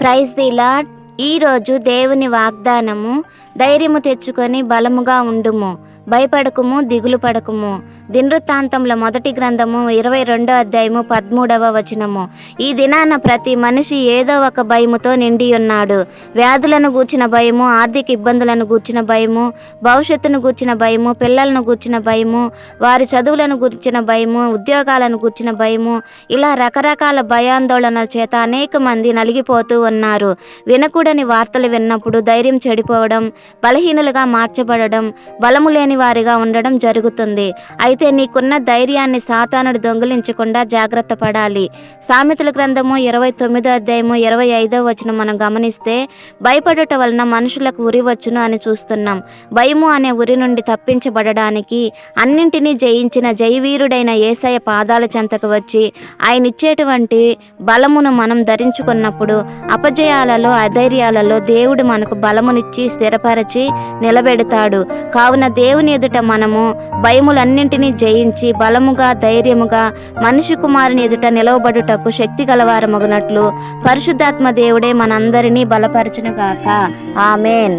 Praise the lord ఈరోజు దేవుని వాగ్దానము ధైర్యము తెచ్చుకొని బలముగా ఉండుము. భయపడకుము దిగులు పడకుము. దినృత్తాంతంలో మొదటి గ్రంథము ఇరవై రెండో అధ్యాయము పదమూడవ వచనము. ఈ దినాన ప్రతి మనిషి ఏదో ఒక భయముతో నిండి ఉన్నాడు వ్యాధులను గూర్చిన భయము ఆర్థిక ఇబ్బందులను గూర్చిన భయము భవిష్యత్తును గూర్చిన భయము పిల్లలను గూర్చిన భయము వారి చదువులను గూర్చిన భయము ఉద్యోగాలను గూర్చిన భయము ఇలా రకరకాల భయాందోళన చేత అనేక మంది నలిగిపోతూ ఉన్నారు. వినకూడని వార్తలు విన్నప్పుడు ధైర్యం చెడిపోవడం బలహీనులుగా మార్చబడడం బలము లేని వారిగా ఉండడం జరుగుతుంది. అయితే నీకున్న ధైర్యాన్ని సాతానుడు దొంగిలించకుండా జాగ్రత్త పడాలి. సామెతల గ్రంథము ఇరవై తొమ్మిదో అధ్యాయము ఇరవై ఐదో వచనం మనం గమనిస్తే భయపడట వలన మనుషులకు ఉరి వచ్చును అని చూస్తున్నాం. భయము అనే ఉరి నుండి తప్పించబడడానికి అన్నింటినీ జయించిన జయవీరుడైన ఏసయ పాదాల చెంతకు వచ్చి ఆయన ఇచ్చేటువంటి బలమును మనం ధరించుకున్నప్పుడు అపజయాలలో అధైర్యాలలో దేవుడు మనకు బలమునిచ్చి స్థిరపరచి నిలబెడతాడు. కావున దేవుడు దేవుని ఎదుట మనము భయములన్నింటినీ జయించి బలముగా ధైర్యముగా మనిషి కుమారుని ఎదుట నిలవబడుటకు శక్తి గలవారమగునట్లు పరిశుద్ధాత్మ దేవుడే మనందరినీ బలపరచునుగాక. ఆమెన్.